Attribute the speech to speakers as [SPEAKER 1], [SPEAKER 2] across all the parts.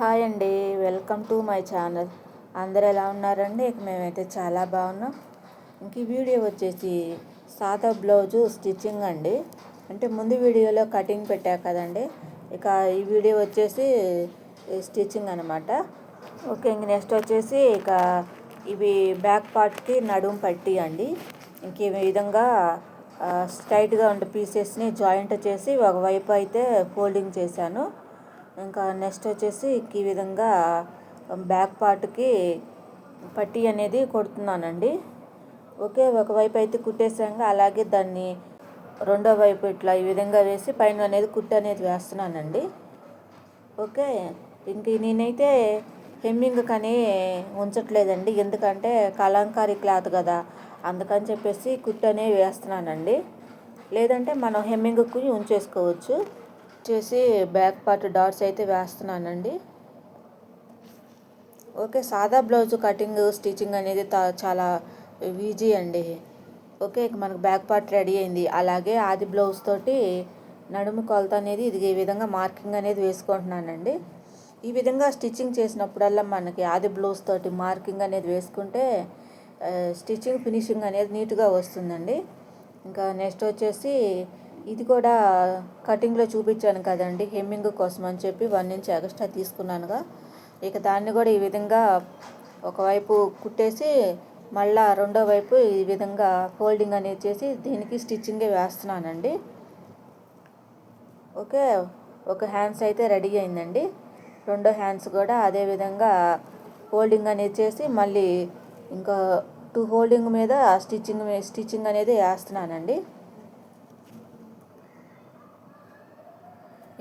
[SPEAKER 1] Hi అండి welcome to my channel. అందరు ఎలా ఉన్నారండి? ఇక మేమైతే చాలా బాగున్నాం. ఇంక ఈ వీడియో వచ్చేసి సాదా బ్లౌజు స్టిచ్చింగ్ అండి. అంటే ముందు వీడియోలో కటింగ్ పెట్టా కదండి. ఇక ఈ వీడియో వచ్చేసి స్టిచ్చింగ్ అనమాట ఓకే ఇంక నెక్స్ట్ వచ్చేసి ఇక ఇవి బ్యాక్ పార్ట్కి నడుం పట్టి అండి. ఇంక ఈ విధంగా స్ట్రైట్గా ఉండే పీసెస్ని జాయింట్ చేసి ఒకవైపు అయితే ఫోల్డింగ్ చేశాను. ఇంకా నెక్స్ట్ వచ్చేసి ఈ విధంగా బ్యాక్ పార్ట్కి పట్టీ అనేది కొడుతున్నానండి. ఓకే ఒకవైపు అయితే కుట్టేసాక అలాగే దాన్ని రెండో వైపు ఇట్లా ఈ విధంగా వేసి పైన అనేది కుట్టు అనేది వేస్తున్నానండి. ఓకే ఇంక నేనైతే హెమ్మింగ్ కానీ ఉంచట్లేదండి. ఎందుకంటే కలంకారీ క్లాత్ కదా అందుకని చెప్పేసి కుట్టు అనేవి వేస్తున్నానండి. లేదంటే మనం హెమ్మింగ్కి ఉంచేసుకోవచ్చు. చేసి బ్యాక్ పార్ట్ డాట్స్ అయితే వేస్తున్నానండి. ఓకే సాదా బ్లౌజ్ కటింగ్ స్టిచ్చింగ్ అనేది చాలా ఈజీ అండి. ఓకే మనకు బ్యాక్ పార్ట్ రెడీ అయింది. అలాగే ఆది బ్లౌజ్ తోటి నడుము కొలత అనేది ఇది ఈ విధంగా మార్కింగ్ అనేది వేసుకుంటున్నానండి. ఈ విధంగా స్టిచ్చింగ్ చేసినప్పుడల్లా మనకి ఆది బ్లౌజ్ తోటి మార్కింగ్ అనేది వేసుకుంటే స్టిచ్చింగ్ ఫినిషింగ్ అనేది నీట్గా వస్తుందండి. ఇంకా నెక్స్ట్ వచ్చేసి ఇది కూడా కటింగ్లో చూపించాను కదండి హెమ్మింగ్ కోసం అని చెప్పి వన్ ఇంచ్ ఎక్స్ట్రా తీసుకున్నానుగా. ఇక దాన్ని కూడా ఈ విధంగా ఒకవైపు కుట్టేసి మళ్ళా రెండో వైపు ఈ విధంగా ఫోల్డింగ్ అనేది చేసి దీనికి స్టిచ్చింగే వేస్తున్నానండి. ఓకే ఒక హ్యాండ్స్ అయితే రెడీ అయిందండి. రెండో హ్యాండ్స్ కూడా అదే విధంగా ఫోల్డింగ్ అనేది చేసి మళ్ళీ ఇంకా టూ హోల్డింగ్ మీద స్టిచ్చింగ్ స్టిచ్చింగ్ అనేది వేస్తున్నానండి.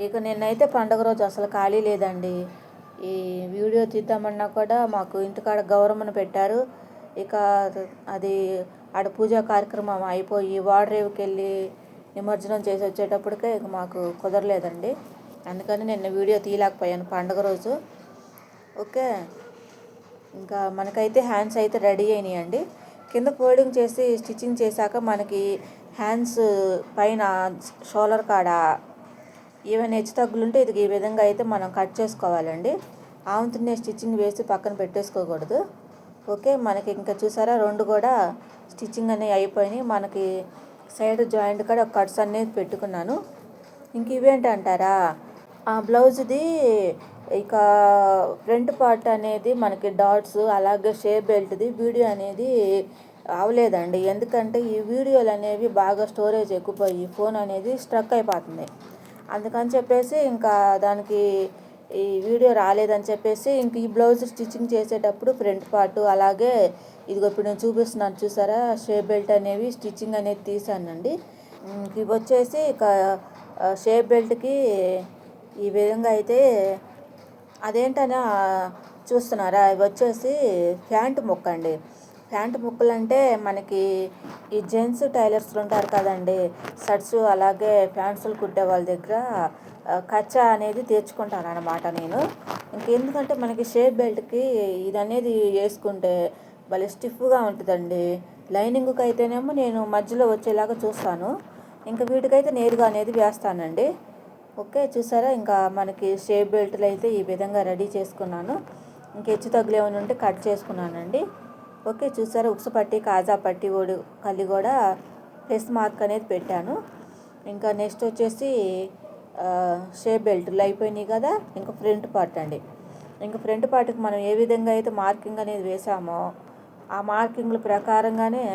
[SPEAKER 1] ఇక నిన్నైతే పండగ రోజు అసలు ఖాళీ లేదండి. ఈ వీడియో తీద్దామన్నా కూడా మాకు ఇంటికాడ గౌరమ్మను పెట్టారు. ఇక అది ఆడ పూజా కార్యక్రమం అయిపోయి వాడరేవుకి వెళ్ళి నిమజ్జనం చేసి వచ్చేటప్పటికే ఇక మాకు కుదరలేదండి. అందుకని నిన్న వీడియో తీయలేకపోయాను పండగ రోజు. ఓకే. ఇంకా మనకైతే హ్యాండ్స్ అయితే రెడీ అయినాయండి. కింద ఫోల్డింగ్ చేసి స్టిచ్చింగ్ చేశాక మనకి హ్యాండ్స్ పైన షోలర్ కాడ ఏమైనా హెచ్చు తగ్గులుంటే ఇది ఈ విధంగా అయితే మనం కట్ చేసుకోవాలండి. ఆవంతునే స్టిచ్చింగ్ వేసి పక్కన పెట్టేసుకోకూడదు. ఓకే మనకి ఇంకా చూసారా రెండు కూడా స్టిచ్చింగ్ అనేవి అయిపోయినాయి. మనకి సైడ్ జాయింట్ కూడా కట్స్ అనేది పెట్టుకున్నాను. ఇంక ఇవేంటి అంటారా ఆ బ్లౌజ్ది ఇక ఫ్రంట్ పార్ట్ అనేది మనకి డాట్స్ అలాగే షేప్ బెల్ట్ది వీడియో అనేది అవలేదండి. ఎందుకంటే ఈ వీడియోలు అనేవి బాగా స్టోరేజ్ ఎక్కువపోయి ఫోన్ అనేది స్ట్రక్ అయిపోతుంది. అందుకని చెప్పేసి ఇంకా దానికి ఈ వీడియో రాలేదని చెప్పేసి ఇంక ఈ బ్లౌజ్ స్టిచ్చింగ్ చేసేటప్పుడు ఫ్రంట్ పార్ట్ అలాగే ఇదిగో ఇప్పుడు నేను చూపిస్తున్నాను చూసారా షేప్ బెల్ట్ అనేవి స్టిచ్చింగ్ అనేది తీసానండి. ఇవి వచ్చేసి ఇక షేప్ బెల్ట్కి ఈ విధంగా అయితే అదేంటనే చూస్తున్నారా ఇవి వచ్చేసి ప్యాంట్ మొక్క అండి ప్యాంట్ ముక్కలు అంటే మనకి ఈ జెంట్స్ టైలర్స్లు ఉంటారు కదండి. షర్ట్స్ అలాగే ప్యాంట్స్లు కుట్టే వాళ్ళ దగ్గర కచ్చా అనేది తెచ్చుకుంటాను అనమాట నేను. ఇంకెందుకంటే మనకి షేప్ బెల్ట్కి ఇది అనేది వేసుకుంటే భలే స్టిఫ్గా ఉంటుందండి. లైనింగ్కి అయితేనేమో నేను మధ్యలో వచ్చేలాగా చూస్తాను. ఇంకా వీటికైతే నేరుగా అనేది వేస్తానండి. ఓకే చూసారా? ఇంకా మనకి షేప్ బెల్ట్లు అయితే ఈ విధంగా రెడీ చేసుకున్నాను. ఇంక హెచ్చు తగ్గులు ఏమైనా ఉంటే కట్ చేసుకున్నానండి. ఓకే చూసారా ఉక్సు పట్టి కాజా పట్టి ఓడి కల్లి కూడా ప్లస్ మార్క్ అనేది పెట్టాను. ఇంకా నెక్స్ట్ వచ్చేసి షే బెల్ట్లు అయిపోయినాయి కదా ఇంకా ఫ్రంట్ పార్ట్ అండి. ఇంకా ఫ్రంట్ పార్ట్కి మనం ఏ విధంగా అయితే మార్కింగ్ అనేది వేసామో ఆ మార్కింగ్ల ప్రకారంగానే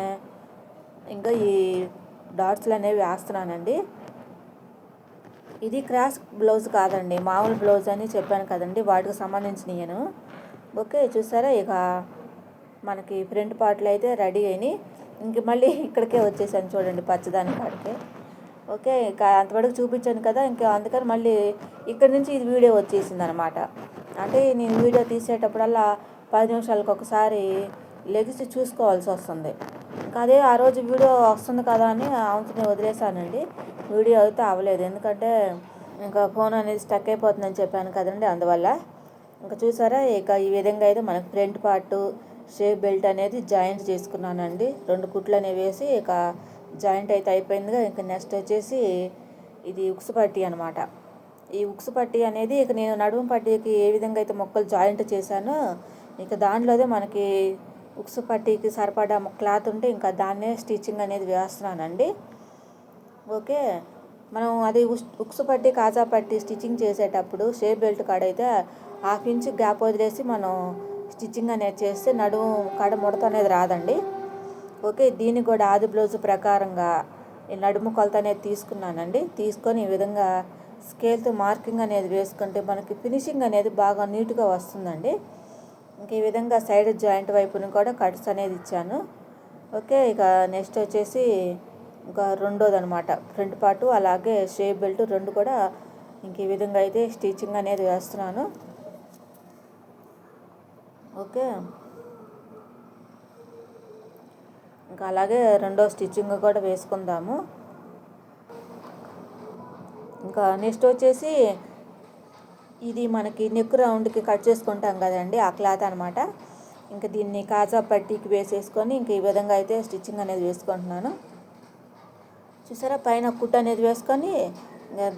[SPEAKER 1] ఇంకా ఈ డాట్స్లు అనేవి వేస్తున్నానండి. ఇది క్రాస్ బ్లౌజ్ కాదండి మామూలు బ్లౌజ్ అని చెప్పాను కదండి వాటికి సంబంధించిన నేను. ఓకే చూసారా ఇక మనకి ఫ్రంట్ పార్ట్లు అయితే రెడీ అయినాయి. ఇంక మళ్ళీ ఇక్కడికే వచ్చేసాను చూడండి పచ్చదాని కాడికే. ఓకే ఇంకా అంతవరకు చూపించాను కదా ఇంకా అందుకని మళ్ళీ ఇక్కడ నుంచి ఇది వీడియో వచ్చేసింది అనమాట అంటే నేను వీడియో తీసేటప్పుడల్లా పది నిమిషాలకు ఒకసారి లెగిసి చూసుకోవాల్సి వస్తుంది. ఇంకా అదే ఆ రోజు వీడియో వస్తుంది కదా అని అవుతుంది వదిలేసానండి వీడియో అయితే అవ్వలేదు. ఎందుకంటే ఇంకా ఫోన్ అనేది స్టక్ అయిపోతుందని చెప్పాను కదండి అందువల్ల. ఇంకా చూసారా ఇక ఈ విధంగా అయితే మనకు ఫ్రంట్ పార్టు షేప్ బెల్ట్ అనేది జాయింట్ చేసుకున్నానండి. రెండు కుట్లు అనేవి వేసి ఇక జాయింట్ అయితే అయిపోయిందిగా. ఇంకా నెక్స్ట్ వచ్చేసి ఇది ఉక్స్ పట్టి అనమాట ఈ ఉక్సు పట్టి అనేది ఇక నేను నడుము పట్టీకి ఏ విధంగా అయితే మొక్కలు జాయింట్ చేశానో ఇక దానిలోదే మనకి ఉక్సు పట్టీకి సరిపడా క్లాత్ ఉంటే ఇంకా దాన్నే స్టిచ్చింగ్ అనేది వేస్తున్నానండి. ఓకే. మనం అది ఉక్సు పట్టి కాజా పట్టి స్టిచ్చింగ్ చేసేటప్పుడు షేప్ బెల్ట్ కాడైతే హాఫ్ ఇంచ్ గ్యాప్ వదిలేసి మనం స్టిచ్చింగ్ అనేది చేస్తే నడుము కడ ముడత అనేది రాదండి. ఓకే దీన్ని కూడా ఆది బ్లౌజ్ ప్రకారంగా ఈ నడుము కొలత అనేది తీసుకున్నానండి. తీసుకొని ఈ విధంగా స్కేల్తో మార్కింగ్ అనేది వేసుకుంటే మనకి ఫినిషింగ్ అనేది బాగా నీట్గా వస్తుందండి. ఇంక ఈ విధంగా సైడ్ జాయింట్ వైపుని కూడా కట్స్ అనేది ఇచ్చాను. ఓకే ఇక నెక్స్ట్ వచ్చేసి ఇంకా రెండోది అనమాట ఫ్రంట్ పార్టు అలాగే షేప్ బెల్ట్ రెండు కూడా ఇంక ఈ విధంగా అయితే స్టిచ్చింగ్ అనేది వేస్తున్నాను. ఓకే. ఇంకా అలాగే రెండో స్టిచ్చింగ్ కూడా వేసుకుందాము. ఇంకా నెక్స్ట్ వచ్చేసి ఇది మనకి నెక్ రౌండ్కి కట్ చేసుకుంటాం కదండి ఆ క్లాత్ అనమాట ఇంకా దీన్ని కాజా పట్టీకి వేసేసుకొని ఇంక ఈ విధంగా అయితే స్టిచ్చింగ్ అనేది వేసుకుంటున్నాను. చూసారా పైన కుట్ అనేది వేసుకొని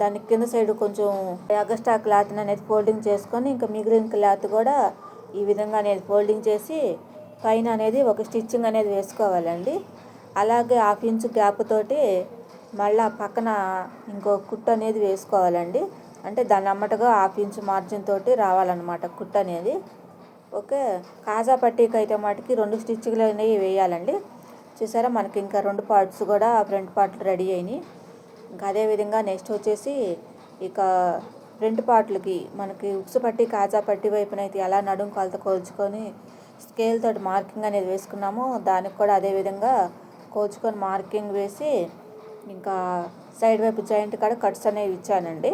[SPEAKER 1] దాని కింద సైడ్ కొంచెం అగస్టా క్లాత్ అనేది ఫోల్డింగ్ చేసుకొని ఇంకా మిగిలిన క్లాత్ కూడా ఈ విధంగా అనేది ఫోల్డింగ్ చేసి పైన అనేది ఒక స్టిచ్చింగ్ అనేది వేసుకోవాలండి. అలాగే హాఫ్ ఇంచ్ గ్యాప్ తోటి మళ్ళీ పక్కన ఇంకో కుట్ అనేది వేసుకోవాలండి. అంటే దాన్ని అమ్మటగా హాఫ్ ఇంచ్ మార్జిన్ తోటి రావాలన్నమాట కుట్ అనేది. ఓకే కాజా పట్టీకి అయితే మటుకి రెండు స్టిచ్లు అనేవి వేయాలండి. చూసారా మనకి ఇంకా రెండు పార్ట్స్ కూడా ఫ్రంట్ పార్ట్లు రెడీ అయినాయి. ఇంకా అదేవిధంగా నెక్స్ట్ వచ్చేసి ఇక ఫ్రంట్ పార్ట్లకి మనకి ఉక్సు పట్టి కాజా పట్టి వైపున అయితే ఎలా నడుం కొలత కోల్చుకొని స్కేల్ తోటి మార్కింగ్ అనేది వేసుకున్నామో దానికి కూడా అదే విధంగా కోల్చుకొని మార్కింగ్ వేసి ఇంకా సైడ్ వైపు జాయింట్ కాడ కట్స్ అనేవి ఇచ్చానండి.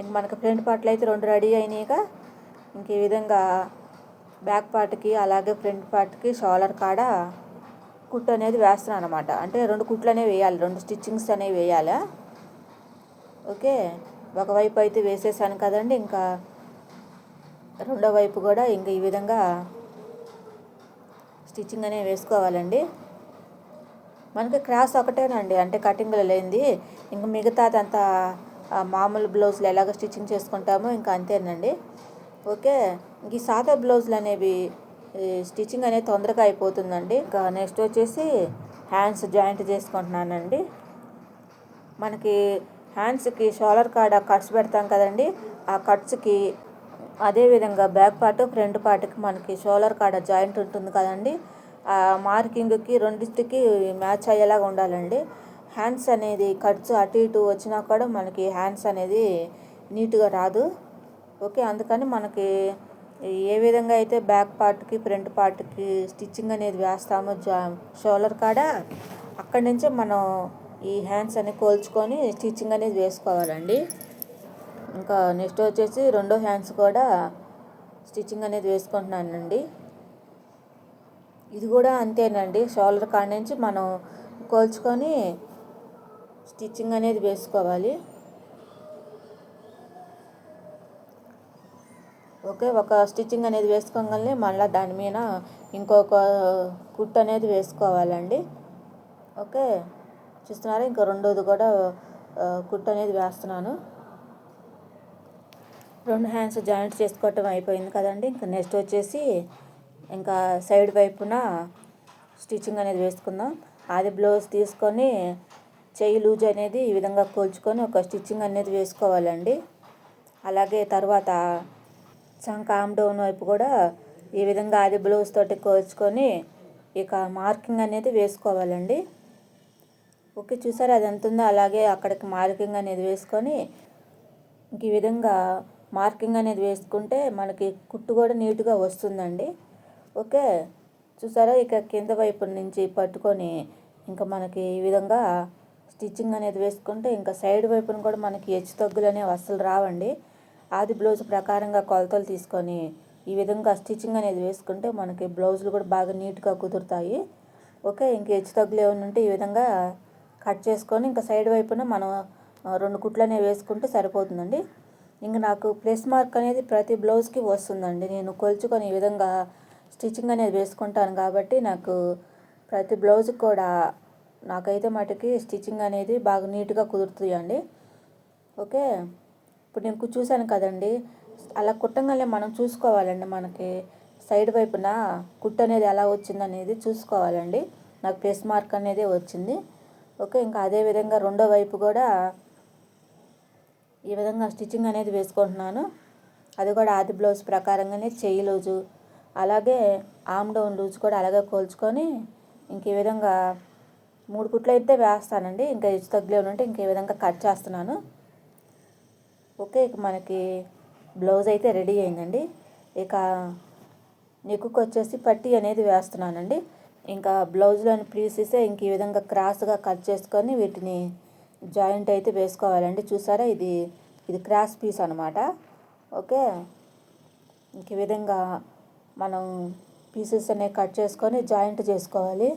[SPEAKER 1] ఇంక మనకి ఫ్రంట్ పార్ట్లు అయితే రెండు రెడీ అయినాయిగా. ఇంక ఈ విధంగా బ్యాక్ పార్ట్కి అలాగే ఫ్రంట్ పార్ట్కి షోలర్ కాడ కుట్టు అనేది వేస్తున్నాను అనమాట అంటే రెండు కుట్లు అనేవి వేయాలి రెండు స్టిచ్చింగ్స్ అనేవి వేయాలి? ఓకే ఒకవైపు అయితే వేసేసాను కదండి ఇంకా రెండో వైపు కూడా ఇంక ఈ విధంగా స్టిచ్చింగ్ అనేవి వేసుకోవాలండి. మనకి క్రాస్ ఒకటేనండి అంటే కటింగ్లో లేనిది. ఇంక మిగతాదంతా మామూలు బ్లౌజులు ఎలాగ స్టిచ్చింగ్ చేసుకుంటామో ఇంకా అంతేనండి. ఓకే ఇంక ఈ సాదా బ్లౌజులు అనేవి స్టిచ్చింగ్ అనేది తొందరగా అయిపోతుందండి. ఇంకా నెక్స్ట్ వచ్చేసి హ్యాండ్స్ జాయింట్ చేసుకుంటున్నానండి. మనకి హ్యాండ్స్కి షోలర్ కాడ కట్స్ పెడతాం కదండి. ఆ కట్స్కి అదేవిధంగా బ్యాక్ పార్ట్ ఫ్రంట్ పార్ట్కి మనకి షోలర్ కాడ జాయింట్ ఉంటుంది కదండి. ఆ మార్కింగ్కి రెండింటికి మ్యాచ్ అయ్యేలాగా ఉండాలండి. హ్యాండ్స్ అనేది కట్స్ అటు ఇటు వచ్చినా కూడా మనకి హ్యాండ్స్ అనేది నీట్గా రాదు. ఓకే అందుకని మనకి ఏ విధంగా అయితే బ్యాక్ పార్ట్కి ఫ్రంట్ పార్ట్కి స్టిచ్చింగ్ అనేది వేస్తామో జా షోలర్ కాడ అక్కడి నుంచే మనం ఈ హ్యాండ్స్ అనేవి కోల్చుకొని స్టిచ్చింగ్ అనేది వేసుకోవాలండి. ఇంకా నెక్స్ట్ వచ్చేసి రెండో హ్యాండ్స్ కూడా స్టిచ్చింగ్ అనేది వేసుకుంటున్నానండి. ఇది కూడా అంతేనండి. షోల్డర్ కాడ నుంచి మనం కోల్చుకొని స్టిచ్చింగ్ అనేది వేసుకోవాలి. ఓకే ఒక స్టిచ్చింగ్ అనేది వేసుకోగానే మళ్ళీ దాని మీద ఇంకొక కుట్ అనేది వేసుకోవాలండి. ఓకే. చూస్తున్నారా. ఇంకా రెండోది కూడా కుట్ అనేది వేస్తున్నాను. రెండు హ్యాండ్స్ జాయింట్ చేసుకోవటం అయిపోయింది కదండి. ఇంకా నెక్స్ట్ వచ్చేసి ఇంకా సైడ్ వైపున స్టిచ్చింగ్ అనేది వేసుకుందాం. అది బ్లౌజ్ తీసుకొని చెయ్యి లూజ్ అనేది ఈ విధంగా కోల్చుకొని ఒక స్టిచ్చింగ్ అనేది వేసుకోవాలండి. అలాగే తర్వాత చంక ఆమ్ డౌన్ వైపు కూడా ఈ విధంగా అది బ్లౌజ్ తోటి కోల్చుకొని ఇక మార్కింగ్ అనేది వేసుకోవాలండి. ఓకే చూసారు? అది ఎంత ఉందో అలాగే అక్కడికి మార్కింగ్ అనేది వేసుకొని ఈ విధంగా మార్కింగ్ అనేది వేసుకుంటే మనకి కుట్టు కూడా నీట్గా వస్తుందండి. ఓకే చూసారా? ఇక కింద వైపు నుంచి పట్టుకొని ఇంకా మనకి ఈ విధంగా స్టిచ్చింగ్ అనేది వేసుకుంటే ఇంకా సైడ్ వైపున కూడా మనకి హెచ్చు తగ్గులు అనేవి అస్సలు రావండి. ఆది బ్లౌజ్ ప్రకారంగా కొలతలు తీసుకొని ఈ విధంగా స్టిచ్చింగ్ అనేది వేసుకుంటే మనకి బ్లౌజులు కూడా బాగా నీట్గా కుదురుతాయి. ఓకే ఇంక హెచ్చు తగ్గులు ఏమైనా ఉంటే ఈ విధంగా కట్ చేసుకొని ఇంకా సైడ్ వైపున మనం రెండు కుట్లు అనేవి వేసుకుంటే సరిపోతుందండి. ఇంక నాకు ప్లస్ మార్క్ అనేది ప్రతి బ్లౌజ్కి వస్తుందండి. నేను కొలుచుకొని ఈ విధంగా స్టిచ్చింగ్ అనేది వేసుకుంటాను కాబట్టి నాకు ప్రతి బ్లౌజ్కి కూడా నాకైతే మటుకి స్టిచ్చింగ్ అనేది బాగా నీట్గా కుదురుతుంది అండి ఓకే? ఇప్పుడు నేను చూశాను కదండి. అలా కుట్టంగానే మనం చూసుకోవాలండి మనకి. సైడ్ వైపున కుట్టు అనేది ఎలా వచ్చింది అనేది చూసుకోవాలండి. నాకు ప్లస్ మార్క్ అనేది వచ్చింది. ఓకే ఇంకా అదే విధంగా రెండో వైపు కూడా ఈ విధంగా స్టిచ్చింగ్ అనేది వేసుకుంటున్నాను. అది కూడా ఆది బ్లౌజ్ ప్రకారంగానే చెయ్యి లూజు అలాగే ఆమ్ డౌన్ లూజ్ కూడా అలాగే కోల్చుకొని ఇంక ఈ విధంగా మూడు కుట్లు అయితే వేస్తానండి. ఇంకా ఇచ్చు తగ్గులే ఉంటే ఇంక ఈ విధంగా కట్ చేస్తున్నాను. ఓకే ఇక మనకి బ్లౌజ్ అయితే రెడీ అయిందండి. ఇక నెక్కుకు వచ్చేసి పట్టీ అనేది వేస్తున్నానండి. ఇంకా బ్లౌజ్లోని పీసెస్ ఇంక ఈ విధంగా క్రాస్గా కట్ చేసుకొని వీటిని జాయింట్ అయితే వేసుకోవాలండి. చూసారా? ఇది ఇది క్రాస్ పీస్ అనమాట ఓకే? ఇంక ఈ విధంగా మనం పీసెస్ అనేవి కట్ చేసుకొని జాయింట్ చేసుకోవాలి.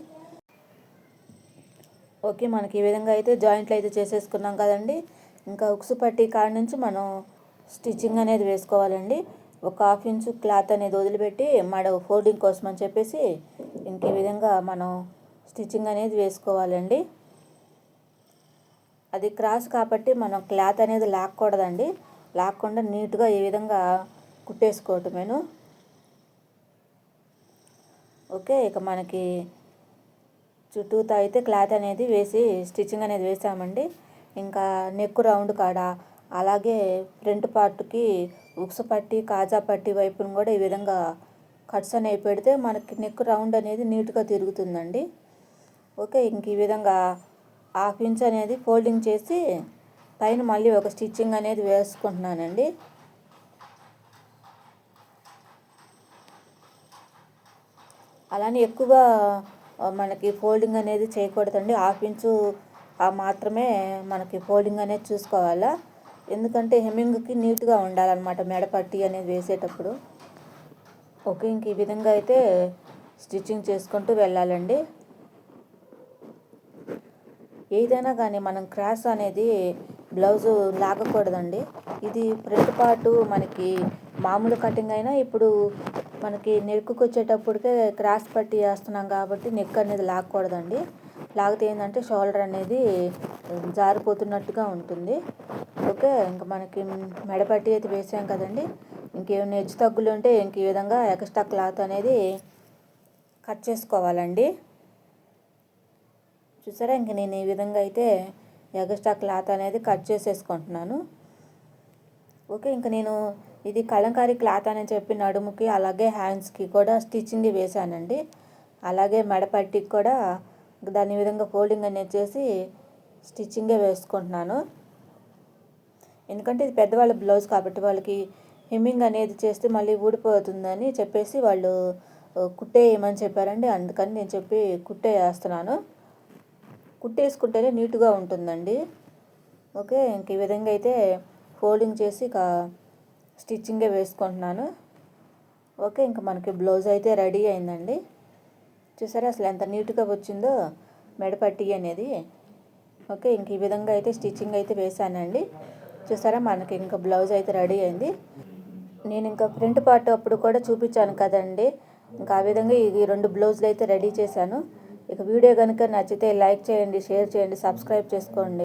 [SPEAKER 1] ఓకే మనకి ఈ విధంగా అయితే జాయింట్లు అయితే చేసేసుకున్నాం కదండి. ఇంకా ఉక్సు పట్టి కాడ నుంచి మనం స్టిచ్చింగ్ అనేది వేసుకోవాలండి. ఒక హాఫ్ ఇంచు క్లాత్ అనేది వదిలిపెట్టి మడ ఫోల్డింగ్ కోసం అని చెప్పేసి ఇంకే ఈ విధంగా మనం స్టిచ్చింగ్ అనేది వేసుకోవాలండి. అది క్రాస్ కాబట్టి మనం క్లాత్ అనేది లాక్కూడదండి. లాక్కుండా నీట్గా ఈ విధంగా కుట్టేసుకోవటమేను ఓకే ఇక మనకి చుట్టూతో అయితే క్లాత్ అనేది వేసి స్టిచ్చింగ్ అనేది వేసామండి. ఇంకా నెక్ రౌండ్ కాడ అలాగే ఫ్రంట్ పార్ట్కి ఉక్స పట్టి కాజా పట్టి వైపును కూడా ఈ విధంగా కట్స్ అనేవి పెడితే మనకి నెక్ రౌండ్ అనేది నీట్గా తిరుగుతుందండి. ఓకే ఇంక ఈ విధంగా హాఫ్ ఇంచ్ అనేది ఫోల్డింగ్ చేసి పైన మళ్ళీ ఒక స్టిచ్చింగ్ అనేది వేసుకుంటున్నానండి. అలానే ఎక్కువ మనకి ఫోల్డింగ్ అనేది చేయకూడదండి. హాఫ్ ఇంచు మాత్రమే మనకి ఫోల్డింగ్ అనేది చూసుకోవాలా. ఎందుకంటే హెమ్మింగ్కి నీట్గా ఉండాలన్నమాట మెడపట్టి అనేది వేసేటప్పుడు. ఓకే ఇంక ఈ విధంగా అయితే స్టిచ్చింగ్ చేసుకుంటూ వెళ్ళాలండి. ఏదైనా కానీ మనం క్రాస్ అనేది బ్లౌజు లాగకూడదండి. ఇది ఫ్రంట్ పార్టు మనకి మామూలు కటింగ్ అయినా ఇప్పుడు మనకి నెక్కు వచ్చేటప్పటికే క్రాస్ పట్టి వేస్తున్నాం కాబట్టి నెక్ అనేది లాగకూడదండి. లాగితే ఏంటంటే షోల్డర్ అనేది జారిపోతున్నట్టుగా ఉంటుంది. ఓకే ఇంకా మనకి మెడపట్టి అయితే వేసాం కదండి. ఇంకేమైనా హెచ్చు తగ్గులు ఉంటే ఇంక ఈ విధంగా ఎక్స్ట్రా క్లాత్ అనేది కట్ చేసుకోవాలండి. చూసారా? ఇంక నేను ఈ విధంగా అయితే ఎగస్ట్రా క్లాత్ అనేది కట్ చేసేసుకుంటున్నాను. ఓకే ఇంక నేను ఇది కలంకారీ క్లాత్ అని చెప్పి నడుముకి అలాగే హ్యాండ్స్కి కూడా స్టిచ్చింగ్ వేసానండి అలాగే మెడపట్టికి కూడా దాని విధంగా ఫోల్డింగ్ అనేది చేసి స్టిచ్చింగే వేసుకుంటున్నాను. ఎందుకంటే ఇది పెద్దవాళ్ళ బ్లౌజ్ కాబట్టి వాళ్ళకి హెమ్మింగ్ అనేది చేస్తే మళ్ళీ ఊడిపోతుందని చెప్పేసి వాళ్ళు కుట్టేయమని చెప్పారండి. అందుకని నేను చెప్పి కుట్టే వేస్తున్నాను కుట్టేసుకుంటేనే నీట్గా ఉంటుందండి. ఓకే ఇంక ఈ విధంగా అయితే ఫోల్డింగ్ చేసి ఇక స్టిచ్చింగే వేసుకుంటున్నాను. ఓకే ఇంకా మనకి బ్లౌజ్ అయితే రెడీ అయిందండి. చూసారా అసలు ఎంత నీట్గా వచ్చిందో మెడపట్టి అనేది. ఓకే ఇంక ఈ విధంగా అయితే స్టిచ్చింగ్ అయితే వేసానండి చూసారా మనకి ఇంకా బ్లౌజ్ అయితే రెడీ అయింది. నేను ఇంకా ఫ్రంట్ పార్ట్ అప్పుడు కూడా చూపించాను కదండి. ఇంకా ఆ విధంగా ఈ రెండు బ్లౌజులు అయితే రెడీ చేశాను. ఇక వీడియో కనుక నచ్చితే లైక్ చేయండి షేర్ చేయండి సబ్స్క్రైబ్ చేసుకోండి.